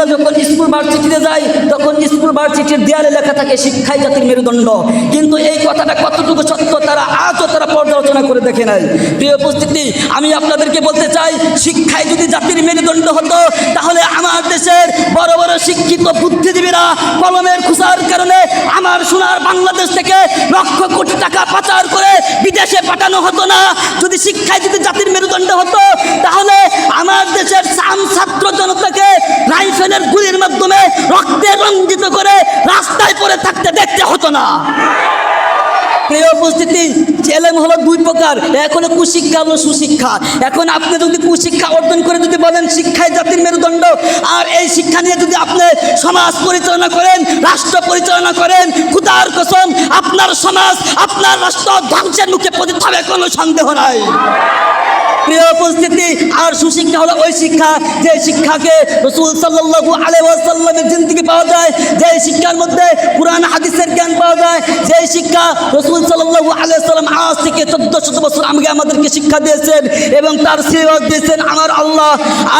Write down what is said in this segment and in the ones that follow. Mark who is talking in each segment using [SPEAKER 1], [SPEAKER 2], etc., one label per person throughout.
[SPEAKER 1] আমরা যখন স্কুল ভার্সিটিতে যাই, তখন স্কুল ভার্সিটির দেয়ালে লেখা থাকে, শিক্ষাই জাতির মেরুদণ্ড। কিন্তু এই কথাটা কতটুকু সত্য, তারা আজও তারা পর্যালোচনা করে দেখে নাই। প্রিয় উপস্থিতি, আমি আপনাদেরকে বলতে চাই শিক্ষায় যদি জাতির মেরুদণ্ড হতো, তাহলে আমার দেশের বড় বড় শিক্ষিত বুদ্ধিজীবীরা কলমের খুশার কারণে আমার সোনার বাংলাদেশ থেকে লক্ষ কোটি টাকা পাচার করে বিদেশে পাঠানো হতো না। যদি শিক্ষায় যদি জাতির মেরুদণ্ড হতো রক্তে রঞ্জিত করে রাস্তায় পড়ে থাকতে দেখতে হতো না। প্রিয় উপস্থিতি এলেম হলো দুই প্রকার। এক কুশিক্ষা হলো সুশিক্ষা। এখন আপনি যদি কুশিক্ষা অর্জন করে যদি বলেন শিক্ষায় জাতির মেরুদণ্ড, আর এই শিক্ষা নিয়ে যদি আপনি সমাজ পরিচালনা করেন, রাষ্ট্র পরিচালনা করেন, খুদার কসম, আপনার সমাজ, আপনার রাষ্ট্র ধ্বংসের মুখে পতিত হবে, কোনো সন্দেহ নাই। প্রিয় উপস্থিতি, আর সুশিক্ষা হলো ওই শিক্ষা, যে শিক্ষাকে রসুল সাল্লাল্লাহু আলাইহি ওয়াসাল্লামের জিন্দিগি পাওয়া যায়, যে শিক্ষার মধ্যে কোরআন, হাদিসের জ্ঞান পাওয়া যায়, যে শিক্ষা রসুল সাল্লাল্লাহু আলাইহি সাল্লাম আজ থেকে চোদ্দ শত বছর আমাকে আমাদেরকে শিক্ষা দিয়েছেন এবং তার সিরাজ দিয়েছেন আমার আল্লাহ।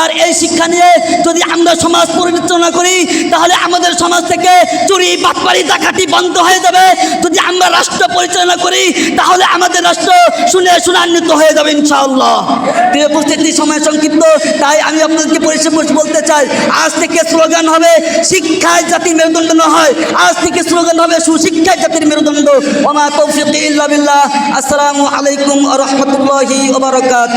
[SPEAKER 1] আর এই শিক্ষা নিয়ে যদি আমরা সমাজ পরিচালনা করি, তাহলে আমাদের সমাজ থেকে চুরি, বাটপারি, ডাকাতি বন্ধ হয়ে যাবে। যদি আমরা রাষ্ট্র পরিচালনা করি, তাহলে আমাদের রাষ্ট্র শুনে শুনান্বিত হয়ে যাবে ইনশাআল্লাহ। প্রিয় উপস্থিতি সময় সংক্ষিপ্ত। তাই আমি আপনাদেরকে পরিশ্রম বলতে চাই, আজ থেকে স্লোগান হবে, শিক্ষায় জাতির মেরুদণ্ড না হয়। আজ থেকে স্লোগান হবে, সুশিক্ষায় জাতির মেরুদণ্ড। ওমা তৌফিক ইল্লাবিল্লাহ আসসালামু আলাইকুম রহমতুল্লাহি ওবারকাত